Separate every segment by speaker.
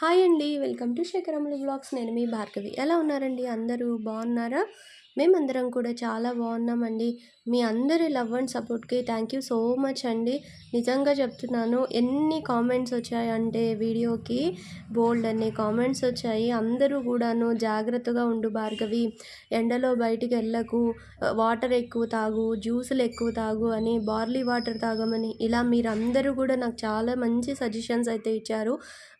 Speaker 1: Hi అండి welcome to శేఖరములు blogs. నేను మీ భార్గవి. ఎలా ఉన్నారండి? అందరూ బాగున్నారా? మేమందరం కూడా చాలా బాగున్నామండి. మీ అందరి లవ్ అండ్ సపోర్ట్కి థ్యాంక్ యూ సో మచ్ అండి. నిజంగా చెప్తున్నాను ఎన్ని కామెంట్స్ వచ్చాయంటే వీడియోకి బోల్డ్ అన్ని కామెంట్స్ వచ్చాయి. అందరూ కూడాను జాగ్రత్తగా ఉండు భార్గవి. ఎండలో బయటికి వెళ్ళకు వాటర్ ఎక్కువ తాగు జ్యూసులు ఎక్కువ తాగు అని బార్లీ వాటర్ తాగమని ఇలా మీరందరూ కూడా నాకు చాలా మంచి సజెషన్స్ అయితే ఇచ్చారు.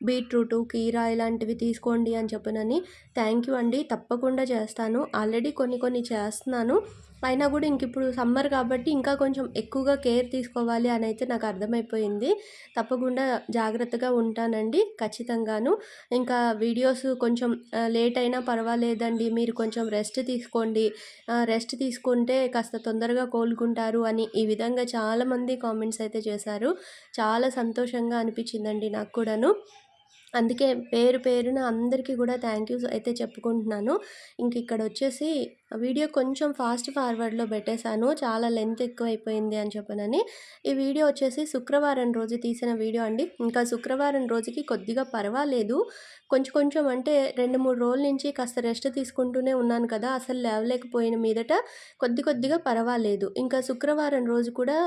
Speaker 1: బీట్రూట్ కీరా ఇలాంటివి తీసుకోండి అని చెప్పనని థ్యాంక్ యూ అండి. తప్పకుండా చేస్తాను. ఆల్రెడీ కొన్ని కొన్ని చేస్తున్నాను. అయినా కూడా ఇంక ఇప్పుడు సమ్మర్ కాబట్టి ఇంకా కొంచెం ఎక్కువగా కేర్ తీసుకోవాలి అని అయితే నాకు అర్థమైపోయింది. తప్పకుండా జాగ్రత్తగా ఉంటానండి ఖచ్చితంగాను. ఇంకా వీడియోస్ కొంచెం లేట్ అయినా పర్వాలేదండి. మీరు కొంచెం రెస్ట్ తీసుకోండి. రెస్ట్ తీసుకుంటే కాస్త తొందరగా కోలుకుంటారు అని ఈ విధంగా చాలామంది కామెంట్స్ అయితే చేశారు. చాలా సంతోషంగా అనిపించిందండి నాకు కూడాను. అందుకే పేరు పేరున అందరికీ కూడా థ్యాంక్ యూ అయితే చెప్పుకుంటున్నాను. ఇంక ఇక్కడ వచ్చేసి వీడియో కొంచెం ఫాస్ట్ ఫార్వర్డ్లో పెట్టేశాను. చాలా లెంత్ ఎక్కువైపోయింది అని చెప్పనని. ఈ వీడియో వచ్చేసి శుక్రవారం రోజు తీసిన వీడియో అండి. ఇంకా శుక్రవారం రోజుకి కొద్దిగా పర్వాలేదు. కొంచెం కొంచెం అంటే రెండు మూడు రోజుల నుంచి కాస్త రెస్ట్ తీసుకుంటూనే ఉన్నాను కదా అసలు లేవలేకపోయిన మీదట కొద్ది కొద్దిగా పర్వాలేదు. ఇంకా శుక్రవారం రోజు కూడా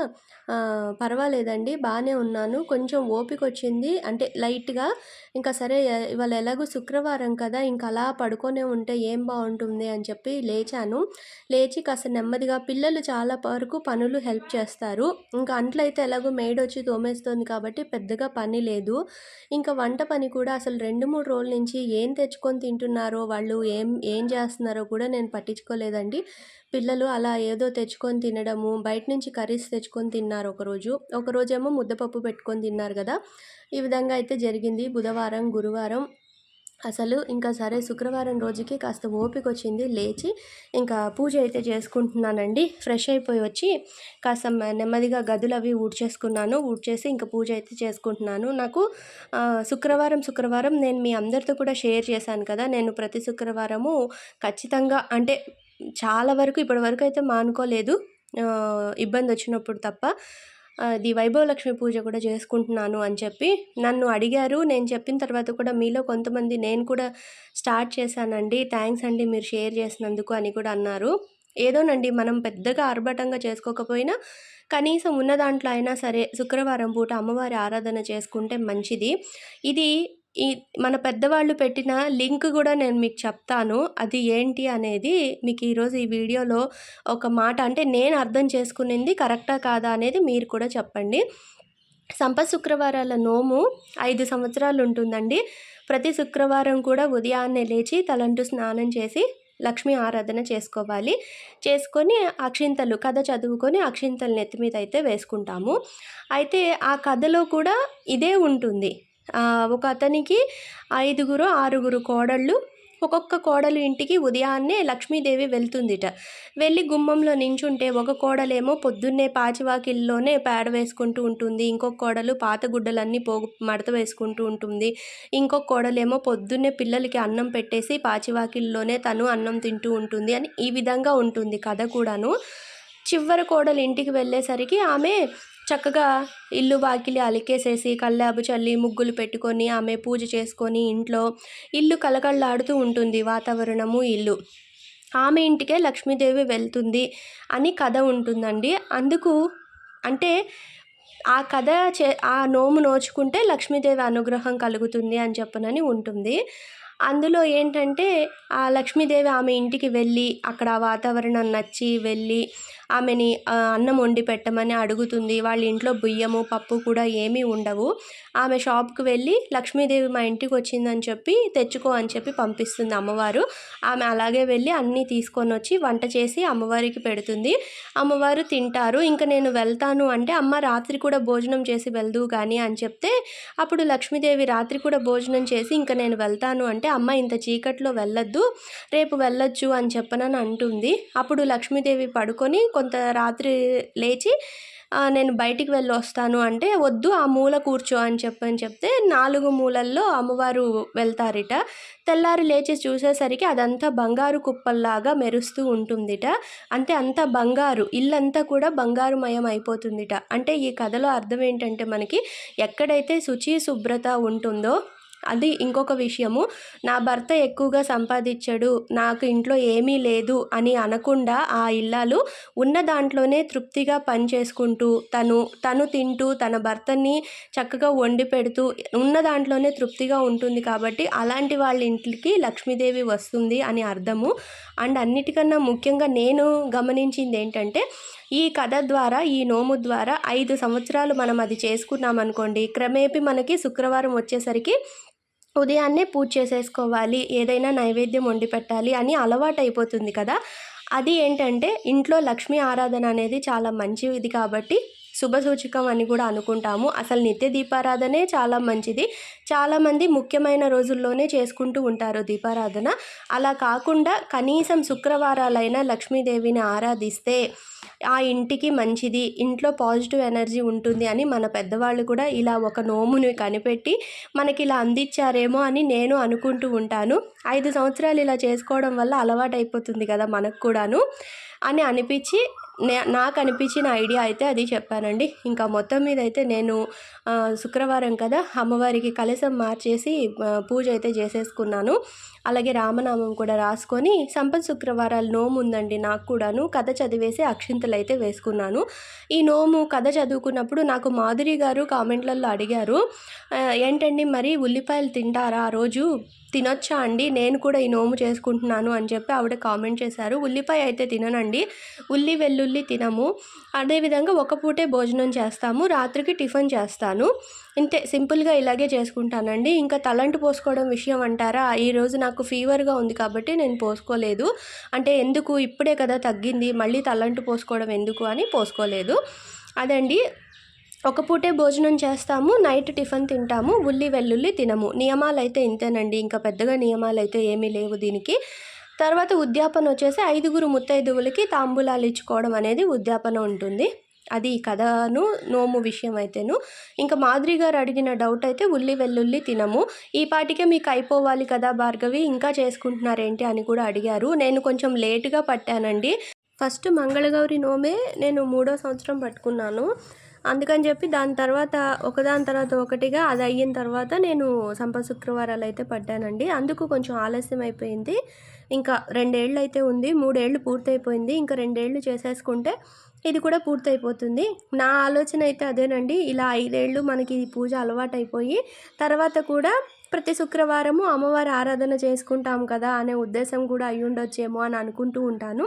Speaker 1: పర్వాలేదండి బాగానే ఉన్నాను. కొంచెం ఓపిక వచ్చింది అంటే లైట్గా. ఇంకా సరే ఇవాళ ఎలాగో శుక్రవారం కదా ఇంకా అలా పడుకొనే ఉంటే ఏం బాగుంటుంది అని చెప్పి లేచాను. లేచి కాస్త నెమ్మదిగా పిల్లలు చాలా వరకు పనులు హెల్ప్ చేస్తారు. ఇంకా అంట్లయితే ఎలాగో మేడ్ వచ్చి తోమేస్తుంది కాబట్టి పెద్దగా పని లేదు. ఇంకా వంట పని కూడా అసలు రెండు మూడు రోల్ నుంచి ఏం తెచ్చుకొని తింటున్నారో వాళ్ళు ఏం ఏం చేస్తున్నారో కూడా నేను పట్టించుకోలేదండి. పిల్లలు అలా ఏదో తెచ్చుకొని తినడము బయట నుంచి కర్రీస్ తెచ్చుకొని తిన్నారు ఒకరోజు. ఒకరోజేమో ముద్దపప్పు పెట్టుకొని తిన్నారు కదా. ఈ విధంగా అయితే జరిగింది. బుధవారం గురువారం అసలు ఇంకా సరే శుక్రవారం రోజుకి కాస్త ఓపిక వచ్చింది లేచి ఇంకా పూజ అయితే చేసుకుంటున్నానండి. ఫ్రెష్ అయిపోయి వచ్చి కాస్త నెమ్మదిగా గదులు అవి ఊడ్చేసుకున్నాను. ఊడ్చేసి ఇంకా పూజ అయితే చేసుకుంటున్నాను. నాకు శుక్రవారం శుక్రవారం నేను మీ అందరితో కూడా షేర్ చేశాను కదా. నేను ప్రతి శుక్రవారము ఖచ్చితంగా అంటే చాలా వరకు ఇప్పటి వరకు అయితే మానుకోలేదు. ఇబ్బంది వచ్చినప్పుడు తప్ప. అది వైభవలక్ష్మి పూజ కూడా చేసుకుంటున్నాను అని చెప్పి నన్ను అడిగారు. నేను చెప్పిన తర్వాత కూడా మీలో కొంతమంది నేను కూడా స్టార్ట్ చేశానండి. థ్యాంక్స్ అండి మీరు షేర్ చేసినందుకు అని కూడా అన్నారు. ఏదోనండి మనం పెద్దగా ఆర్భటంగా చేసుకోకపోయినా కనీసం ఉన్న దాంట్లో అయినా సరే శుక్రవారం పూట అమ్మవారి ఆరాధన చేసుకుంటే మంచిది. ఇది ఈ మన పెద్దవాళ్ళు పెట్టిన లింక్ కూడా నేను మీకు చెప్తాను. అది ఏంటి అనేది మీకు ఈరోజు ఈ వీడియోలో ఒక మాట అంటే నేను అర్థం చేసుకునింది కరెక్టా కాదా అనేది మీరు కూడా చెప్పండి. సంప శుక్రవారాల నోము ఐదు సంవత్సరాలు ఉంటుందండి. ప్రతి శుక్రవారం కూడా ఉదయాన్నే లేచి తలంటూ స్నానం చేసి లక్ష్మీ ఆరాధన చేసుకోవాలి. చేసుకొని అక్షింతలు కథ చదువుకొని అక్షింతలు నెత్తి మీద అయితే వేసుకుంటాము. అయితే ఆ కథలో కూడా ఇదే ఉంటుంది. ఒక అతనికి ఐదుగురు ఆరుగురు కోడళ్ళు. ఒక్కొక్క కోడలు ఇంటికి ఉదయాన్నే లక్ష్మీదేవి వెళ్తుందిట. వెళ్ళి గుమ్మంలో నించుంటే ఒక కోడలేమో పొద్దున్నే పాచివాకిల్లోనే పేడ వేసుకుంటూ ఉంటుంది. ఇంకొక కోడలు పాత గుడ్డలన్నీ పోగు మడత వేసుకుంటూ ఉంటుంది. ఇంకొక కోడలేమో పొద్దున్నే పిల్లలకి అన్నం పెట్టేసి పాచివాకిల్లోనే తను అన్నం తింటూ ఉంటుంది అని ఈ విధంగా ఉంటుంది కథ కూడాను. చివరి కోడలు ఇంటికి వెళ్ళేసరికి ఆమె చక్కగా ఇల్లు వాకిలి అలికేసేసి కల్లాబు చల్లి ముగ్గులు పెట్టుకొని ఆమె పూజ చేసుకొని ఇంట్లో ఇల్లు కలకళ్ళాడుతూ ఉంటుంది వాతావరణము ఇల్లు. ఆమె ఇంటికే లక్ష్మీదేవి వెళ్తుంది అని కథ ఉంటుందండి. అందుకు అంటే ఆ కథ చే ఆ నోము నోచుకుంటే లక్ష్మీదేవి అనుగ్రహం కలుగుతుంది అని చెప్పనని ఉంటుంది. అందులో ఏంటంటే ఆ లక్ష్మీదేవి ఆమె ఇంటికి వెళ్ళి అక్కడ వాతావరణం నచ్చి వెళ్ళి ఆమెని అన్నం వండి పెట్టమని అడుగుతుంది. వాళ్ళ ఇంట్లో బియ్యము పప్పు కూడా ఏమీ ఉండవు. ఆమె షాప్కి వెళ్ళి లక్ష్మీదేవి మా ఇంటికి వచ్చిందని చెప్పి తెచ్చుకో అని చెప్పి పంపిస్తుంది అమ్మవారు. ఆమె అలాగే వెళ్ళి అన్నీ తీసుకొని వచ్చి వంట చేసి అమ్మవారికి పెడుతుంది. అమ్మవారు తింటారు. ఇంకా నేను వెళ్తాను అంటే అమ్మ రాత్రి కూడా భోజనం చేసి వెళ్దు కానీ అని చెప్తే అప్పుడు లక్ష్మీదేవి రాత్రి కూడా భోజనం చేసి ఇంకా నేను వెళ్తాను అంటే అమ్మ ఇంత చీకట్లో వెళ్ళొద్దు. రేపు వెళ్ళొచ్చు అని చెప్పనని అంటుంది. అప్పుడు లక్ష్మీదేవి పడుకొని కొంత రాత్రి లేచి నేను బయటికి వెళ్ళి వస్తాను అంటే వద్దు ఆ మూల కూర్చో అని చెప్పని చెప్తే నాలుగు మూలల్లో అమ్మవారు వెళ్తారిట. తెల్లారి లేచి చూసేసరికి అదంతా బంగారు కుప్పల్లాగా మెరుస్తూ ఉంటుందిట. అంటే అంత బంగారు ఇల్లంతా కూడా బంగారుమయం అయిపోతుందిట. అంటే ఈ కథలో అర్థం ఏంటంటే మనకి ఎక్కడైతే శుచి శుభ్రత ఉంటుందో అది ఇంకొక విషయము. నా భర్త ఎక్కువగా సంపాదించడు నాకు ఇంట్లో ఏమీ లేదు అని అనకుండా ఆ ఇల్లాలు ఉన్న దాంట్లోనే తృప్తిగా పని చేసుకుంటూ తను తను తింటూ తన భర్తని చక్కగా వండి పెడుతూ ఉన్న దాంట్లోనే తృప్తిగా ఉంటుంది కాబట్టి అలాంటి వాళ్ళ ఇంటికి లక్ష్మీదేవి వస్తుంది అని అర్థము. అండ్ అన్నిటికన్నా ముఖ్యంగా నేను గమనించింది ఏంటంటే ఈ కథ ద్వారా ఈ నోము ద్వారా ఐదు సంవత్సరాలు మనం అది చేసుకున్నాం అనుకోండి క్రమేపీ మనకి శుక్రవారం వచ్చేసరికి ఉదయాన్నే పూజ చేసేసుకోవాలి ఏదైనా నైవేద్యం వండి పెట్టాలి అని అలవాటు అయిపోతుంది కదా. అది ఏంటంటే ఇంట్లో లక్ష్మీ ఆరాధన అనేది చాలా మంచిది కాబట్టి శుభసూచకం అని కూడా అనుకుంటాము. అసలు నిత్య దీపారాధనే చాలా మంచిది. చాలామంది ముఖ్యమైన రోజుల్లోనే చేసుకుంటూ ఉంటారు దీపారాధన. అలా కాకుండా కనీసం శుక్రవారాలైనా లక్ష్మీదేవిని ఆరాధిస్తే ఆ ఇంటికి మంచిది ఇంట్లో పాజిటివ్ ఎనర్జీ ఉంటుంది అని మన పెద్దవాళ్ళు కూడా ఇలా ఒక నోముని కనిపెట్టి మనకి ఇలా అందించారేమో అని నేను అనుకుంటూ ఉంటాను. ఐదు సంవత్సరాలు ఇలా చేసుకోవడం వల్ల అలవాటు అయిపోతుంది కదా మనకు కూడాను అని అనిపించి నాకు అనిపించిన ఐడియా అయితే అది చెప్పానండి. ఇంకా మొత్తం మీద అయితే నేను శుక్రవారం కదా అమ్మవారికి కలశం మార్చేసి పూజ అయితే చేసేసుకున్నాను. అలాగే రామనామం కూడా రాసుకొని సంపత్ శుక్రవారాలు నోము ఉందండి నాకు కూడాను. కథ చదివేసి అక్షింతలు అయితే వేసుకున్నాను. ఈ నోము కథ చదువుకున్నప్పుడు నాకు మాధురి గారు కామెంట్లలో అడిగారు ఏంటండి మరి ఉల్లిపాయలు తింటారా ఆ రోజు? తినొచ్చా అండి? నేను కూడా ఈ నోము చేసుకుంటున్నాను అని చెప్పి ఆవిడ కామెంట్ చేశారు. ఉల్లిపాయ అయితే తిననండి. ఉల్లి వెల్లుల్లి తినము. అదేవిధంగా ఒక పూటే భోజనం చేస్తాము. రాత్రికి టిఫిన్ చేస్తాను. ఇంతే సింపుల్గా ఇలాగే చేసుకుంటానండి. ఇంకా తలంటు పోసుకోవడం విషయం అంటారా? ఈరోజు నాకు ఫీవర్గా ఉంది కాబట్టి నేను పోసుకోలేదు. అంటే ఎందుకు? ఇప్పుడే కదా తగ్గింది. మళ్ళీ తలంటు పోసుకోవడం ఎందుకు అని పోసుకోలేదు. అదండి. ఒక పూటే భోజనం చేస్తాము నైట్ టిఫిన్ తింటాము ఉల్లి వెల్లుల్లి తినము. నియమాలు అయితే ఇంతేనండి. ఇంకా పెద్దగా నియమాలు అయితే ఏమీ లేవు దీనికి. తర్వాత ఉద్యాపన వచ్చేసి ఐదుగురు ముత్తైదువులకి తాంబూలాలు ఇచ్చుకోవడం అనేది ఉద్యాపన ఉంటుంది. అది ఈ కథను నోము విషయం అయితేను ఇంకా మాధురి గారు అడిగిన డౌట్ అయితే ఉల్లి వెల్లుల్లి తినము. ఈ పాటికే మీకు అయిపోవాలి కదా భార్గవి ఇంకా చేసుకుంటున్నారేంటి అని కూడా అడిగారు. నేను కొంచెం లేటుగా పట్టానండి. ఫస్ట్ మంగళగౌరి నోమే నేను మూడో సంవత్సరం పట్టుకున్నాను. అందుకని చెప్పి దాని తర్వాత ఒకదాని తర్వాత ఒకటిగా అది అయిన తర్వాత నేను సంప శుక్రవారాలు అయితే పడ్డానండి అందుకు కొంచెం ఆలస్యం అయిపోయింది. ఇంకా రెండేళ్ళు అయితే ఉంది. మూడేళ్ళు పూర్తయిపోయింది. ఇంకా రెండేళ్ళు చేసేసుకుంటే ఇది కూడా పూర్తయిపోతుంది. నా ఆలోచన అయితే అదేనండి. ఇలా ఐదేళ్ళు మనకి ఈ పూజ అలవాటైపోయి తర్వాత కూడా ప్రతి శుక్రవారము అమ్మవారి ఆరాధన చేసుకుంటాం కదా అనే ఉద్దేశం కూడా అయి ఉండొచ్చేమో అని అనుకుంటూ ఉంటాను.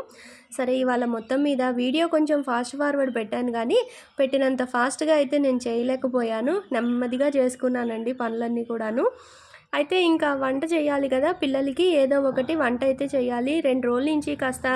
Speaker 1: సరే ఇవాళ మొత్తం మీద వీడియో కొంచెం ఫాస్ట్ ఫార్వర్డ్ పెట్టాను కానీ పెట్టినంత ఫాస్ట్గా అయితే నేను చేయలేకపోయాను. నెమ్మదిగా చేసుకున్నానండి పనులన్నీ కూడాను. అయితే ఇంకా వంట చేయాలి కదా పిల్లలకి. ఏదో ఒకటి వంట అయితే చేయాలి. రెండు రోజుల నుంచి కాస్త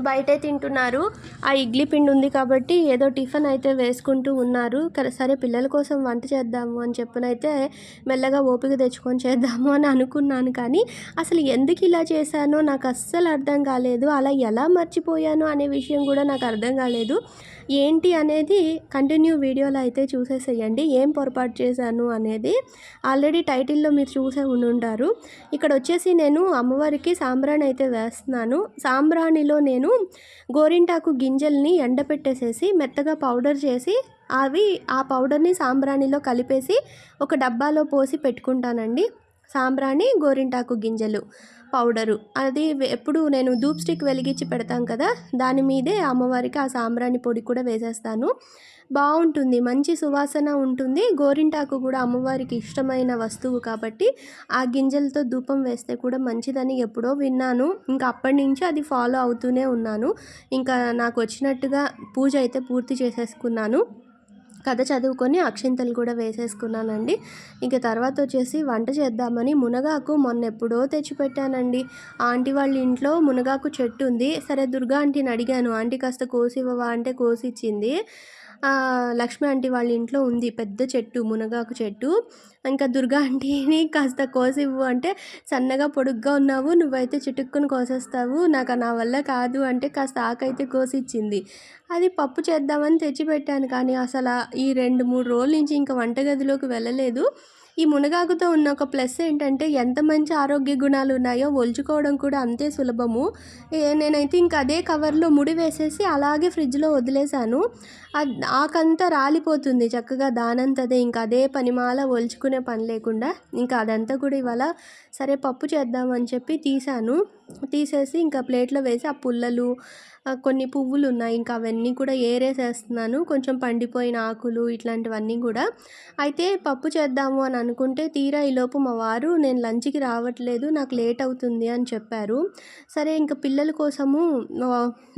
Speaker 1: బయటే తింటున్నారు. ఆ ఇడ్లీ పిండి ఉంది కాబట్టి ఏదో టిఫిన్ అయితే వేసుకుంటూ ఉన్నారు. సరే పిల్లల కోసం వంట చేద్దాము అని చెప్పనైతే మెల్లగా ఓపిక తెచ్చుకొని చేద్దాము అని అనుకున్నాను కానీ అసలు ఎందుకు ఇలా చేశానో నాకు అస్సలు అర్థం కాలేదు. అలా ఎలా మర్చిపోయాను అనే విషయం కూడా నాకు అర్థం కాలేదు. ఏంటి అనేది కంటిన్యూ వీడియోలో అయితే చూసేసేయండి. ఏం పొరపాటు చేశాను అనేది ఆల్రెడీ టైటిల్లో మీరు చూసే ఉండుంటారు. ఇక్కడ వచ్చేసి నేను అమ్మవారికి సాంబ్రాణి అయితే వేస్తున్నాను. సాంబ్రాణిలో నేను గోరింటాకు గింజల్ని ఎండపెట్టేసేసి మెత్తగా పౌడర్ చేసి అవి ఆ పౌడర్ని సాంబ్రాణిలో కలిపేసి ఒక డబ్బాలో పోసి పెట్టుకుంటానండి. సాంబ్రాణి గోరింటాకు గింజలు పౌడరు. అది ఎప్పుడు నేను ధూప్ స్టిక్ వెలిగించి పెడతాం కదా దాని మీదే అమ్మవారికి ఆ సాంబ్రాణి పొడి కూడా వేసేస్తాను. బాగుంటుంది మంచి సువాసన ఉంటుంది. గోరింటాకు కూడా అమ్మవారికి ఇష్టమైన వస్తువు కాబట్టి ఆ గింజలతో ధూపం వేస్తే కూడా మంచిదని ఎప్పుడో విన్నాను. ఇంకా అప్పటి నుంచి అది ఫాలో అవుతూనే ఉన్నాను. ఇంకా నాకు వచ్చినట్టుగా పూజ అయితే పూర్తి చేసేసుకున్నాను. కథ చదువుకొని అక్షింతలు కూడా వేసేసుకున్నానండి. ఇంక తర్వాత వచ్చేసి వంట చేద్దామని మునగాకు మొన్న ఎప్పుడో తెచ్చిపెట్టానండి. ఆంటీ వాళ్ళ ఇంట్లో మునగాకు చెట్టు ఉంది. సరే దుర్గా ఆంటీని అడిగాను ఆంటీ కాస్త కోసి ఇవ్వవా అంటే కోసి ఇచ్చింది లక్ష్మి ఆంటీ వాళ్ళ ఇంట్లో ఉంది పెద్ద చెట్టు మునగాకు చెట్టు. ఇంకా దుర్గా ఆంటీని కాస్త కోసివ్వు అంటే సన్నగా పొడుగ్గా ఉన్నావు నువ్వైతే చిటుక్కుని కోసేస్తావు నాకు నా వల్ల కాదు అంటే కాస్త ఆకైతే కోసిచ్చింది. అది పప్పు చేద్దామని తెచ్చిపెట్టాను కానీ అసలు ఈ రెండు మూడు రోజుల నుంచి ఇంకా వంటగదిలోకి వెళ్ళలేదు. ఈ మునగాకుతో ఉన్న ఒక ప్లస్ ఏంటంటే ఎంత మంచి ఆరోగ్య గుణాలు ఉన్నాయో ఒలుచుకోవడం కూడా అంతే సులభము. నేనైతే ఇంక అదే కవర్లో ముడి వేసేసి అలాగే ఫ్రిడ్జ్లో వదిలేశాను. ఆకంతా రాలిపోతుంది చక్కగా దానంతదే. ఇంకా అదే పనిమాల ఒలుచుకునే పని లేకుండా ఇంకా అదంతా కూడా ఇవాళ సరే పప్పు చేద్దామని చెప్పి తీశాను. తీసేసి ఇంకా ప్లేట్లో వేసి ఆ పుల్లలు కొన్ని పువ్వులు ఉన్నాయి ఇంకా అవన్నీ కూడా ఏరేసేస్తున్నాను. కొంచెం పండిపోయిన ఆకులు ఇట్లాంటివన్నీ కూడా. అయితే పప్పు చేద్దాము అని అనుకుంటే తీరా ఈలోపు మా వారు నేను లంచ్కి రావట్లేదు నాకు లేట్ అవుతుంది అని చెప్పారు. సరే ఇంకా పిల్లల కోసము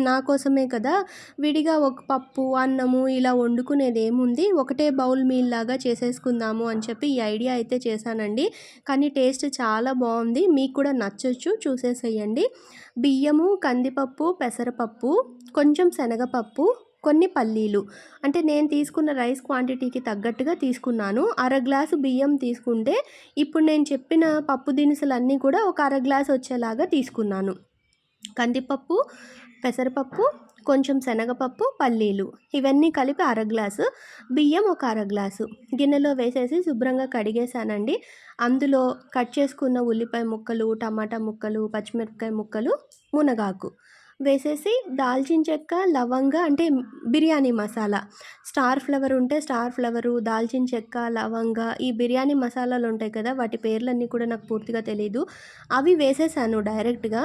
Speaker 1: నా కోసమే కదా. విడిగా ఒక పప్పు అన్నము ఇలా వండుకునేది ఏముంది? ఒకటే బౌల్ మీల్ లాగా చేసేసుకుందాము అని చెప్పి ఈ ఐడియా అయితే చేశానండి. కానీ టేస్ట్ చాలా బాగుంది. మీకు కూడా నచ్చొచ్చు చూసేసేయండి. బియ్యము కందిపప్పు పెసరపప్పు పప్పు కొంచెం శనగపప్పు కొన్ని పల్లీలు. అంటే నేను తీసుకున్న రైస్ క్వాంటిటీకి తగ్గట్టుగా తీసుకున్నాను. అర గ్లాసు బియ్యం తీసుకుంటే ఇప్పుడు నేను చెప్పిన పప్పు దినుసులన్నీ కూడా ఒక అర గ్లాస్ వచ్చేలాగా తీసుకున్నాను. కందిపప్పు పెసరపప్పు కొంచెం శనగపప్పు పల్లీలు. ఇవన్నీ కలిపి అర గ్లాసు. బియ్యం ఒక అర గ్లాసు. గిన్నెలో వేసేసి శుభ్రంగా కడిగేసానండి అందులో కట్ చేసుకున్న ఉల్లిపాయ ముక్కలు టమాటా ముక్కలు పచ్చిమిరపకాయ ముక్కలు మునగాకు. వేసేసి దాల్చిన చెక్క లవంగ అంటే బిర్యానీ మసాలా. స్టార్ ఫ్లవర్ ఉంటే స్టార్ ఫ్లవరు దాల్చిన చెక్క లవంగ ఈ బిర్యానీ మసాలాలు ఉంటాయి కదా వాటి పేర్లన్నీ కూడా నాకు పూర్తిగా తెలియదు అవి వేసేసాను డైరెక్ట్గా.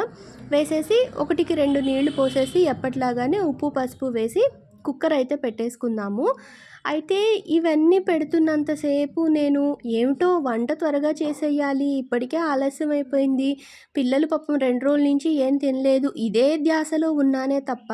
Speaker 1: వేసేసి ఒకటికి రెండు నీళ్ళు పోసేసి ఎప్పట్లాగానే ఉప్పు పసుపు వేసి కుక్కర్ అయితే పెట్టేసుకుందాము. అయితే ఇవన్నీ పెడుతున్నంతసేపు నేను ఏమిటో వంట త్వరగా చేసేయాలి. ఇప్పటికే ఆలస్యం అయిపోయింది. పిల్లలు పాపం రెండు రోజుల నుంచి ఏం తినలేదు. ఇదే ధ్యాసలో ఉన్నానే తప్ప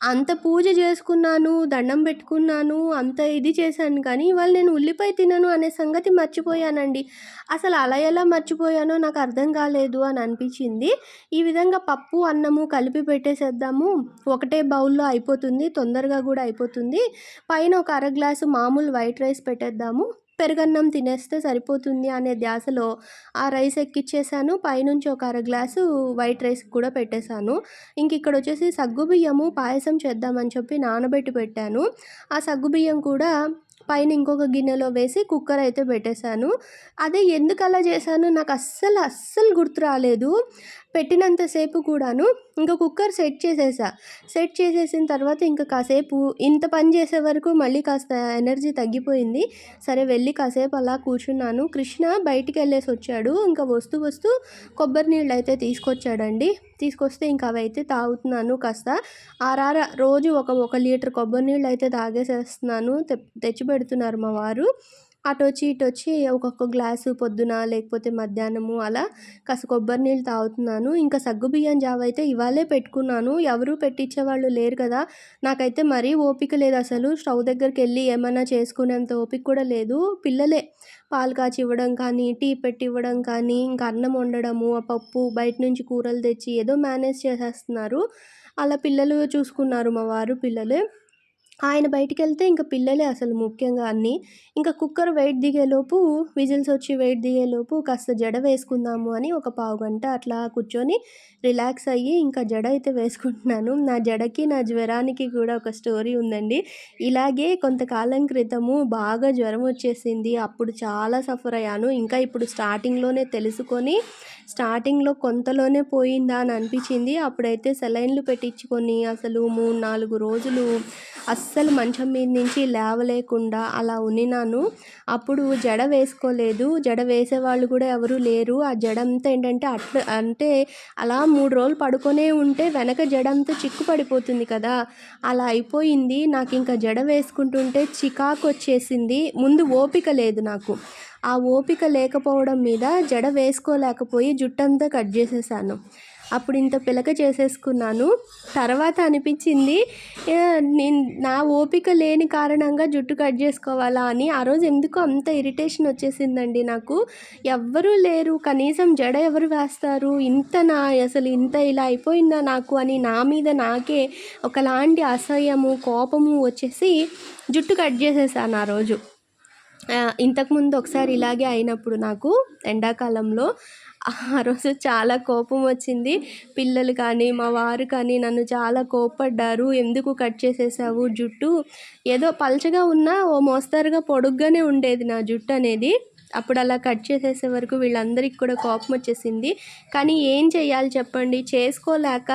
Speaker 1: అంత పూజ చేసుకున్నాను దండం పెట్టుకున్నాను అంత ఇది చేశాను. కానీ ఇవాళ నేను ఉల్లిపాయ తినను అనే సంగతి మర్చిపోయానండి. అసలు అలా ఎలా మర్చిపోయానో నాకు అర్థం కాలేదు అని అనిపించింది. ఈ విధంగా పప్పు అన్నము కలిపి పెట్టేసేద్దాము. ఒకటే బౌల్లో అయిపోతుంది తొందరగా కూడా అయిపోతుంది. పైన ఒక అర గ్లాసు మామూలు వైట్ రైస్ పెట్టేద్దాము. పెరుగన్నం తినేస్తే సరిపోతుంది అనే ధ్యాసలో ఆ రైస్ ఎక్కిచ్చేసాను. పైనుంచి ఒక అర గ్లాసు వైట్ రైస్ కూడా పెట్టేశాను. ఇంక ఇక్కడ వచ్చేసి సగ్గుబియ్యము పాయసం చేద్దామని చెప్పి నానబెట్టి పెట్టాను. ఆ సగ్గుబియ్యం కూడా పైన ఇంకొక గిన్నెలో వేసి కుక్కర్ అయితే పెట్టేశాను. అదే ఎందుకు అలా చేశాను? నాకు అస్సలు అస్సలు గుర్తు రాలేదు. పెట్టినంతసేపు కూడాను ఇంకా కుక్కర్ సెట్ చేసేసా. సెట్ చేసేసిన తర్వాత ఇంకా కాసేపు ఇంత పని చేసే వరకు మళ్ళీ కాస్త ఎనర్జీ తగ్గిపోయింది. సరే వెళ్ళి కాసేపు అలా కూర్చున్నాను. కృష్ణ బయటికి వెళ్ళేసి వచ్చాడు. ఇంకా వస్తూ వస్తూ కొబ్బరి నీళ్ళు అయితే తీసుకొచ్చాడండి. తీసుకొస్తే ఇంకా అవి అయితే తాగుతున్నాను కాస్త. ఆరార రోజు ఒక ఒక లీటర్ కొబ్బరి నీళ్ళు అయితే తాగేసేస్తున్నాను. తె తెచ్చి పెడుతున్నారు మా వారు. అటు వచ్చి ఇటు వచ్చి ఒక్కొక్క గ్లాసు పొద్దున లేకపోతే మధ్యాహ్నము అలా కాస్త కొబ్బరి నీళ్ళు తాగుతున్నాను. ఇంకా సగ్గుబియ్యం జావ అయితే ఇవాళే పెట్టుకున్నాను. ఎవరు పెట్టించే వాళ్ళు లేరు కదా. నాకైతే మరీ ఓపిక లేదు అసలు. స్టవ్ దగ్గరికి వెళ్ళి ఏమైనా చేసుకునేంత ఓపిక కూడా లేదు. పిల్లలే పాలు కాచి ఇవ్వడం కానీ టీ పెట్టి ఇవ్వడం కానీ ఇంకా అన్నం వండడము ఆ పప్పు బయట నుంచి కూరలు తెచ్చి ఏదో మేనేజ్ చేసేస్తున్నారు. అలా పిల్లలు చూసుకున్నారు మా వారు పిల్లలే. ఆయన బయటికి వెళ్తే ఇంకా పిల్లలే అసలు ముఖ్యంగా అన్నీ. ఇంకా కుక్కర్ వెయిట్ దిగేలోపు విజిల్స్ వచ్చి వెయిట్ దిగేలోపు కాస్త జడ వేసుకుందాము అని ఒక పావు గంట అట్లా కూర్చొని రిలాక్స్ అయ్యి ఇంకా జడ అయితే వేసుకుంటున్నాను. నా జడకి నా జ్వరానికి కూడా ఒక స్టోరీ ఉందండి. ఇలాగే కొంతకాలం క్రితము బాగా జ్వరం వచ్చేసింది. అప్పుడు చాలా సఫర్ అయ్యాను. ఇంకా ఇప్పుడు స్టార్టింగ్లోనే తెలుసుకొని స్టార్టింగ్లో కొంతలోనే పోయిందా అని అనిపించింది. అప్పుడైతే సెలైన్లు పెట్టించుకొని అసలు మూడు నాలుగు రోజులు అస్సలు మంచం మీద నుంచి లేవలేకుండా అలా ఉనినాను అప్పుడు జడ వేసుకోలేదు. జడ వేసేవాళ్ళు కూడా ఎవరు లేరు. ఆ జడ అంతా ఏంటంటే అట్లా అంటే అలా మూడు రోజులు పడుకొనే ఉంటే వెనక జడంతా చిక్కు పడిపోతుంది కదా. అలా అయిపోయింది. నాకు ఇంకా జడ వేసుకుంటుంటే చికాకు వచ్చేసింది. ముందు ఓపిక లేదు నాకు. ఆ ఓపిక లేకపోవడం మీద జడ వేసుకోలేకపోయి జుట్టంతా కట్ చేసేసాను. అప్పుడు ఇంత పిలక చేసేసుకున్నాను. తర్వాత అనిపించింది నేను నా ఓపిక లేని కారణంగా జుట్టు కట్ చేసుకోవాలా అని. ఆ రోజు ఎందుకో అంత ఇరిటేషన్ వచ్చేసిందండి నాకు. ఎవ్వరూ లేరు కనీసం జడ ఎవరు వేస్తారు? ఇంత నా అసలు ఇంత ఇలా అయిపోయిందా నాకు అని నా మీద నాకే ఒకలాంటి అసహ్యము కోపము వచ్చేసి జుట్టు కట్ చేసేసాను ఆ రోజు. ఇంతకుముందు ఒకసారి ఇలాగే అయినప్పుడు నాకు ఎండాకాలంలో ఆ రోజు చాలా కోపం వచ్చింది. పిల్లలు కానీ మా వారు కానీ నన్ను చాలా కోపడ్డారు ఎందుకు కట్ చేసేసావు జుట్టు? ఏదో పల్చగా ఉన్నా ఓ మోస్తరుగా పొడుగ్గానే ఉండేది నా జుట్టు అనేది. అప్పుడు అలా కట్ చేసేసే వరకు వీళ్ళందరికీ కూడా కోపం వచ్చేసింది. కానీ ఏం చేయాలి చెప్పండి? చేసుకోలేక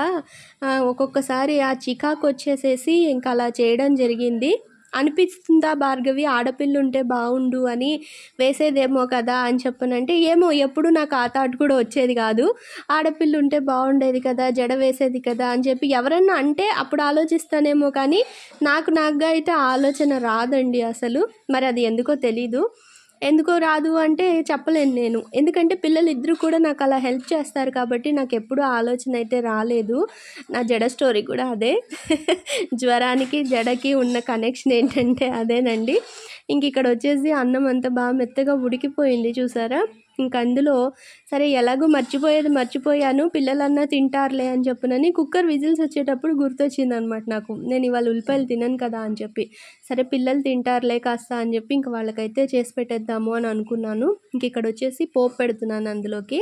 Speaker 1: ఒక్కొక్కసారి ఆ చికాకు వచ్చేసేసి ఇంకా అలా చేయడం జరిగింది. అనిపిస్తుందా భార్గవి? ఆడపిల్ల ఉంటే బాగుండు అని వేసేదేమో కదా అని చెప్పనంటే ఏమో ఎప్పుడు నాకు ఆ థాట్ కూడా వచ్చేది కాదు. ఆడపిల్ల ఉంటే బాగుండేది కదా జడ వేసేది కదా అని చెప్పి ఎవరన్నా అంటే అప్పుడు ఆలోచిస్తానేమో కానీ నాకు నాకుగా అయితే ఆలోచన రాదండి అసలు. మరి అది ఎందుకో తెలీదు. ఎందుకో రాదు అంటే చెప్పలేను నేను. ఎందుకంటే పిల్లలు ఇద్దరు కూడా నాకు అలా హెల్ప్ చేస్తారు కాబట్టి నాకు ఎప్పుడూ ఆలోచన అయితే రాలేదు. నా జడ స్టోరీ కూడా అదే. జ్వరానికి జడకి ఉన్న కనెక్షన్ ఏంటంటే అదేనండి. ఇంక ఇక్కడ వచ్చేసి అన్నం అంతా బాగా మెత్తగా ఉడికిపోయింది చూసారా? ఇంక అందులో సరే ఎలాగో మర్చిపోయేది మర్చిపోయాను పిల్లలన్నా తింటారులే అని చెప్పునని కుక్కర్ విజిల్స్ వచ్చేటప్పుడు గుర్తొచ్చింది అనమాట నాకు. నేను ఇవాళ ఉల్లిపాయలు తినను కదా అని చెప్పి. సరే పిల్లలు తింటారులే కాస్త అని చెప్పి ఇంక వాళ్ళకైతే చేసి పెట్టేద్దాము అని అనుకున్నాను. ఇంక ఇక్కడ వచ్చేసి పోపు పెడుతున్నాను అందులోకి.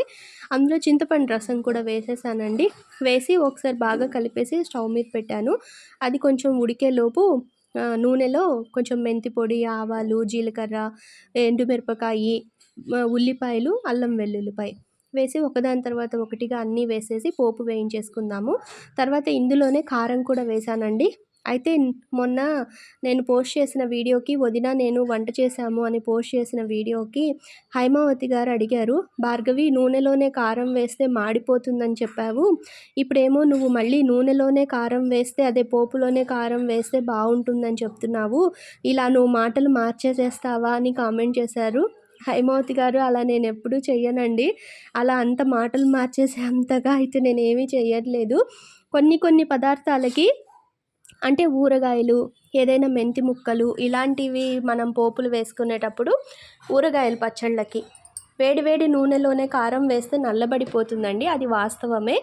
Speaker 1: అందులో చింతపండు రసం కూడా వేసేసానండి. వేసి ఒకసారి బాగా కలిపేసి స్టవ్ మీద పెట్టాను. అది కొంచెం ఉడికేలోపు నూనెలో కొంచెం మెంతి పొడి ఆవాలు జీలకర్ర ఎండుమిరపకాయి ఉల్లిపాయలు అల్లం వెల్లుల్లిపాయ వేసి ఒకదాని తర్వాత ఒకటిగా అన్నీ వేసేసి పోపు వేయించేసుకుందాము. తర్వాత ఇందులోనే కారం కూడా వేసానండి. అయితే మొన్న నేను పోస్ట్ చేసిన వీడియోకి వదిన నేను వంట చేశాము అని పోస్ట్ చేసిన వీడియోకి హైమావతి గారు అడిగారు భార్గవి నూనెలోనే కారం వేస్తే మాడిపోతుందని చెప్పావు. ఇప్పుడేమో నువ్వు మళ్ళీ నూనెలోనే కారం వేస్తే అదే పోపులోనే కారం వేస్తే బాగుంటుందని చెప్తున్నావు. ఇలా నువ్వు మాటలు మార్చేసేస్తావా అని కామెంట్ చేశారు. హైమావతి గారు అలా నేను ఎప్పుడూ చెయ్యనండి. అలా అంత మాటలు మార్చేసే అంతగా అయితే నేను ఏమీ చెయ్యట్లేదు. కొన్ని కొన్ని పదార్థాలకి అంటే ఊరగాయలు ఏదైనా మెంతి ముక్కలు ఇలాంటివి మనం పోపులు వేసుకునేటప్పుడు ఊరగాయలు పచ్చళ్ళకి వేడి వేడి నూనెలోనే కారం వేస్తే నల్లబడిపోతుందండి. అది వాస్తవమే.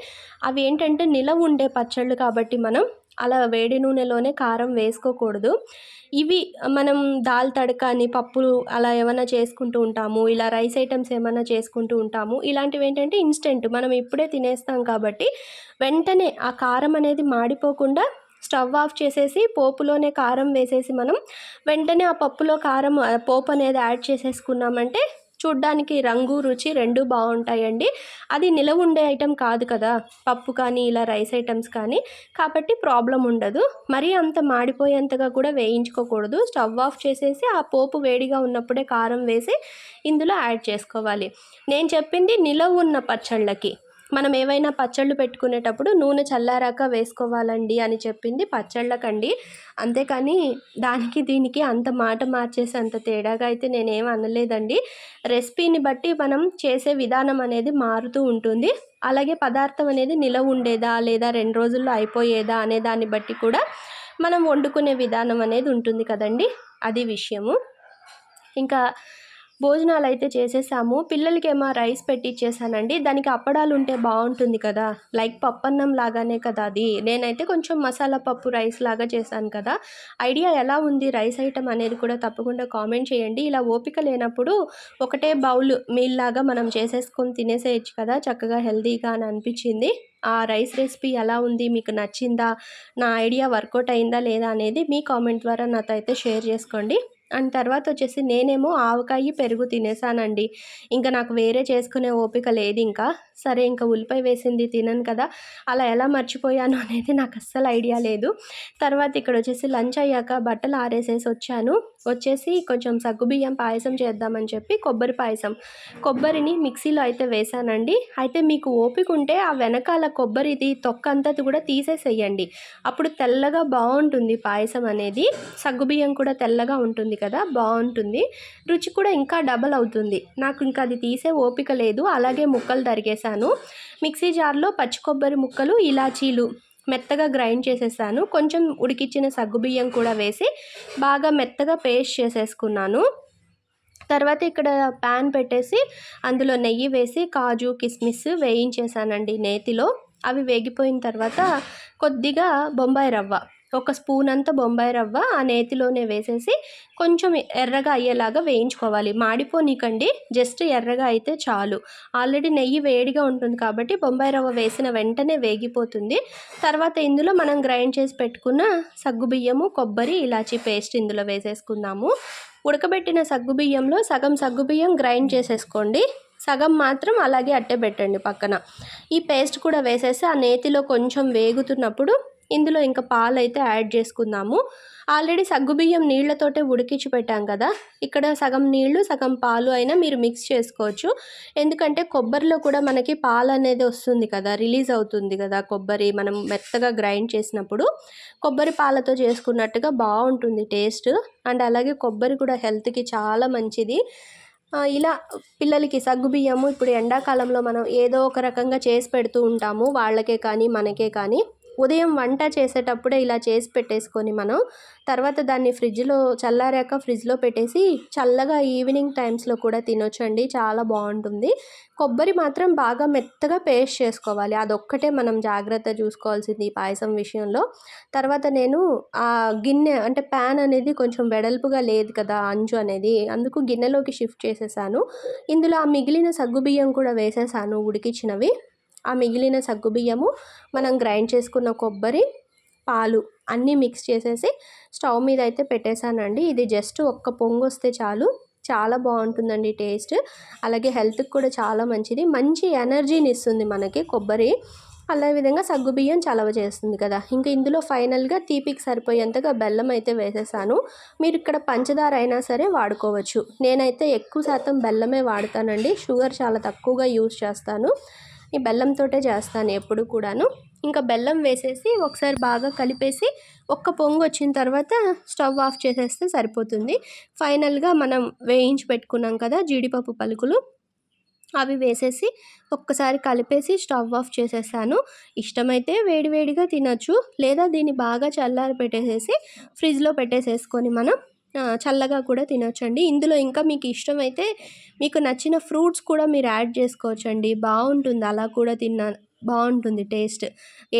Speaker 1: అవి ఏంటంటే నిలవ ఉండే పచ్చళ్ళు కాబట్టి మనం అలా వేడి నూనెలోనే కారం వేసుకోకూడదు. ఇవి మనం దాల్ తడక అని పప్పులు అలా ఏమైనా చేసుకుంటూ ఉంటాము. ఇలా రైస్ ఐటమ్స్ ఏమైనా చేసుకుంటూ ఉంటాము. ఇలాంటివి ఏంటంటే ఇన్స్టెంట్. మనం ఇప్పుడే తినేస్తాం కాబట్టి వెంటనే ఆ కారం అనేది మాడిపోకుండా స్టవ్ ఆఫ్ చేసేసి పోపులోనే కారం వేసేసి మనం వెంటనే ఆ పప్పులో కారం పోపు అనేది యాడ్ చేసేసుకున్నామంటే చూడ్డానికి రంగు రుచి రెండు బాగుంటాయండి. అది నిలవ ఉండే ఐటెం కాదు కదా పప్పు కానీ ఇలా రైస్ ఐటమ్స్ కానీ. కాబట్టి ప్రాబ్లం ఉండదు. మరీ అంత మాడిపోయేంతగా కూడా వేయించుకోకూడదు. స్టవ్ ఆఫ్ చేసేసి ఆ పోపు వేడిగా ఉన్నప్పుడే కారం వేసి ఇందులో యాడ్ చేసుకోవాలి. నేను చెప్పింది నిలవ ఉన్న పచ్చళ్ళకి. మనం ఏవైనా పచ్చళ్ళు పెట్టుకునేటప్పుడు నూనె చల్లారాక వేసుకోవాలండి అని చెప్పింది పచ్చళ్ళకండి. అంతేకాని దానికి దీనికి అంత మాట మార్చేసి అంత తేడాగా అయితే నేనేం అనలేదండి. రెసిపీని బట్టి మనం చేసే విధానం అనేది మారుతూ ఉంటుంది. అలాగే పదార్థం అనేది నిలవ ఉండేదా లేదా రెండు రోజుల్లో అయిపోయేదా అనే దాన్ని బట్టి కూడా మనం వండుకునే విధానం అనేది ఉంటుంది కదండి. అది విషయము. ఇంకా భోజనాలు అయితే చేసేసాము. పిల్లలకేమో రైస్ పెట్టిచ్చేసానండి. దానికి అప్పడాలు ఉంటే బాగుంటుంది కదా. లైక్ పప్పన్నం లాగానే కదా అది. నేనైతే కొంచెం మసాలా పప్పు రైస్ లాగా చేశాను కదా. ఐడియా ఎలా ఉంది రైస్ ఐటమ్ అనేది కూడా తప్పకుండా కామెంట్ చేయండి. ఇలా ఓపిక లేనప్పుడు ఒకటే బౌల్ మీల్ లాగా మనం చేసేసుకొని తినేసేయచ్చు కదా. చక్కగా హెల్తీగా అని అనిపించింది. ఆ రైస్ రెసిపీ ఎలా ఉంది? మీకు నచ్చిందా? నా ఐడియా వర్కౌట్ అయిందా లేదా అనేది మీ కామెంట్ ద్వారా నాతో అయితే షేర్ చేసుకోండి. అండ్ తర్వాత వచ్చేసి నేనేమో ఆవకాయ పెరుగు తినేసానండి. ఇంకా నాకు వేరే చేసుకునే ఓపిక లేదు ఇంకా. సరే ఇంకా ఉల్లిపాయ వేసింది తినను కదా. అలా ఎలా మర్చిపోయాను అనేది నాకు అస్సలు ఐడియా లేదు. తర్వాత ఇక్కడ వచ్చేసి లంచ్ అయ్యాక బట్టలు ఆరేసేసి వచ్చాను. వచ్చేసి కొంచెం సగ్గుబియ్యం పాయసం చేద్దామని చెప్పి కొబ్బరి పాయసం. కొబ్బరిని మిక్సీలో అయితే వేసానండి. అయితే మీకు ఓపిక ఉంటే ఆ వెనకాల కొబ్బరిది తొక్క అంతా కూడా తీసేసేయండి. అప్పుడు తెల్లగా బాగుంటుంది పాయసం అనేది. సగ్గుబియ్యం కూడా తెల్లగా ఉంటుంది కదా బాగుంటుంది. రుచి కూడా ఇంకా డబల్ అవుతుంది. నాకు ఇంకా అది తీసే ఓపిక లేదు. అలాగే ముక్కలు తరిగేశాను. మిక్సీ జార్లో పచ్చి కొబ్బరి ముక్కలు ఇలాచీలు మెత్తగా గ్రైండ్ చేసేసాను. కొంచెం ఉడికిచ్చిన సగ్గుబియ్యం కూడా వేసి బాగా మెత్తగా పేస్ట్ చేసేసుకున్నాను. తర్వాత ఇక్కడ ప్యాన్ పెట్టేసి అందులో నెయ్యి వేసి కాజు కిస్మిస్ వేయించేసానండి నేతిలో. అవి వేగిపోయిన తర్వాత కొద్దిగా బొంబాయి రవ్వ. ఒక స్పూన్ అంతా బొంబాయి రవ్వ ఆ నేతిలోనే వేసేసి కొంచెం ఎర్రగా అయ్యేలాగా వేయించుకోవాలి. మాడిపోనీకండి జస్ట్ ఎర్రగా అయితే చాలు. ఆల్రెడీ నెయ్యి వేడిగా ఉంటుంది కాబట్టి బొంబాయి రవ్వ వేసిన వెంటనే వేగిపోతుంది. తర్వాత ఇందులో మనం గ్రైండ్ చేసి పెట్టుకున్న సగ్గుబియ్యము కొబ్బరి ఇలాచీ పేస్ట్ ఇందులో వేసేసుకుందాము. ఉడకబెట్టిన సగ్గుబియ్యంలో సగం సగ్గుబియ్యం గ్రైండ్ చేసేసుకోండి. సగం మాత్రం అలాగే అట్టే పెట్టండి పక్కన. ఈ పేస్ట్ కూడా వేసేసి ఆ నేతిలో కొంచెం వేగుతున్నప్పుడు ఇందులో ఇంకా పాలు అయితే యాడ్ చేసుకుందాము. ఆల్రెడీ సగ్గుబియ్యం నీళ్ళతోటే ఉడికించి పెట్టాం కదా. ఇక్కడ సగం నీళ్ళు సగం పాలు అయినా మీరు మిక్స్ చేసుకోవచ్చు. ఎందుకంటే కొబ్బరిలో కూడా మనకి పాలు అనేది వస్తుంది కదా రిలీజ్ అవుతుంది కదా కొబ్బరి మనం మెత్తగా గ్రైండ్ చేసినప్పుడు. కొబ్బరి పాలతో చేసుకున్నట్టుగా బాగుంటుంది టేస్ట్. అండ్ అలాగే కొబ్బరి కూడా హెల్త్కి చాలా మంచిది. ఇలా పిల్లలకి సగ్గుబియ్యము ఇప్పుడు ఎండాకాలంలో మనం ఏదో ఒక రకంగా చేసి పెడుతూ ఉంటాము. వాళ్ళకే కానీ మనకే కానీ. ఉదయం వంట చేసేటప్పుడే ఇలా చేసి పెట్టేసుకొని మనం తర్వాత దాన్ని ఫ్రిడ్జ్లో చల్లారాక ఫ్రిడ్జ్లో పెట్టేసి చల్లగా ఈవినింగ్ టైమ్స్లో కూడా తినొచ్చండి. చాలా బాగుంటుంది. కొబ్బరి మాత్రం బాగా మెత్తగా పేస్ట్ చేసుకోవాలి. అదొక్కటే మనం జాగ్రత్త చూసుకోవాల్సింది ఈ పాయసం విషయంలో. తర్వాత నేను ఆ గిన్నె అంటే ప్యాన్ అనేది కొంచెం వెడల్పుగా లేదు కదా అంజు అనేది. అందుకు గిన్నెలోకి షిఫ్ట్ చేసేసాను. ఇందులో ఆ మిగిలిన సగ్గుబియ్యం కూడా వేసేసాను ఉడికిచ్చినవి ఆ మిగిలిన సగ్గుబియ్యము మనం గ్రైండ్ చేసుకున్న కొబ్బరి పాలు అన్నీ మిక్స్ చేసేసి స్టవ్ మీద అయితే పెట్టేశానండి. ఇది జస్ట్ ఒక్క పొంగు వస్తే చాలు. చాలా బాగుంటుందండి టేస్ట్. అలాగే హెల్త్కి కూడా చాలా మంచిది. మంచి ఎనర్జీని ఇస్తుంది మనకి కొబ్బరి. అలా విధంగా సగ్గుబియ్యం చలవ చేస్తుంది కదా. ఇంకా ఇందులో ఫైనల్గా తీపికి సరిపోయేంతగా బెల్లం అయితే వేసేసాను. మీరు ఇక్కడ పంచదార అయినా సరే వాడుకోవచ్చు. నేనైతే ఎక్కువ శాతం బెల్లమే వాడతానండి. షుగర్ చాలా తక్కువగా యూస్ చేస్తాను. ఈ బెల్లంతోటే చేస్తాను ఎప్పుడు కూడాను. ఇంకా బెల్లం వేసేసి ఒకసారి బాగా కలిపేసి ఒక్క పొంగు వచ్చిన తర్వాత స్టవ్ ఆఫ్ చేసేస్తే సరిపోతుంది. ఫైనల్గా మనం వేయించి పెట్టుకున్నాం కదా జీడిపప్పు పలుకులు. అవి వేసేసి ఒక్కసారి కలిపేసి స్టవ్ ఆఫ్ చేసేసాను. ఇష్టమైతే వేడివేడిగా తినచ్చు. లేదా దీన్ని బాగా చల్లారి పెట్టేసేసి ఫ్రిడ్జ్లో పెట్టేసేసుకొని మనం చల్లగా కూడా తినొచ్చండి. ఇందులో ఇంకా మీకు ఇష్టమైతే మీకు నచ్చిన ఫ్రూట్స్ కూడా మీరు యాడ్ చేసుకోవచ్చండి. బాగుంటుంది అలా కూడా తిన్న బాగుంటుంది టేస్ట్.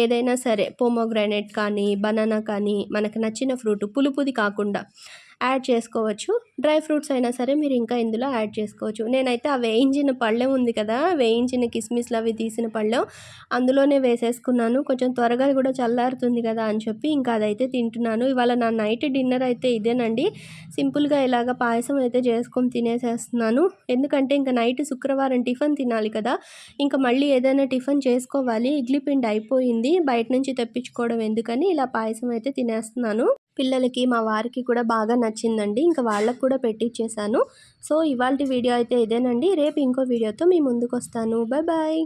Speaker 1: ఏదైనా సరే పోమోగ్రానైట్ కానీ బనానా కానీ మనకు నచ్చిన ఫ్రూట్ పులుపుది కాకుండా. యాడ్ చేసుకోవచ్చు. డ్రై ఫ్రూట్స్ అయినా సరే మీరు ఇంకా ఇందులో యాడ్ చేసుకోవచ్చు. నేనైతే ఆ వేయించిన పళ్ళెం ఉంది కదా వేయించిన కిస్మిస్లు అవి తీసిన పళ్ళెం అందులోనే వేసేసుకున్నాను. కొంచెం త్వరగా కూడా చల్లారుతుంది కదా అని చెప్పి ఇంకా అదైతే తింటున్నాను. ఇవాళ నా నైట్ డిన్నర్ అయితే ఇదేనండి. సింపుల్గా ఇలాగ పాయసం అయితే చేసుకొని తినేసేస్తున్నాను. ఎందుకంటే ఇంకా నైట్ శుక్రవారం టిఫిన్ తినాలి కదా ఇంకా మళ్ళీ ఏదైనా టిఫిన్ చేసుకోవాలి. ఇడ్లీ పిండి అయిపోయింది. బయట నుంచి తెప్పించుకోవడం ఎందుకని ఇలా పాయసం అయితే తినేస్తున్నాను. పిల్లలకి మా వారికి కూడా బాగా నచ్చిందండి. ఇంకా వాళ్ళకు కూడా పెట్టించేసాను సో ఇవాళ వీడియో అయితే ఇదేనండి. రేపు ఇంకో వీడియోతో మీ ముందుకు వస్తాను బాయ్ బాయ్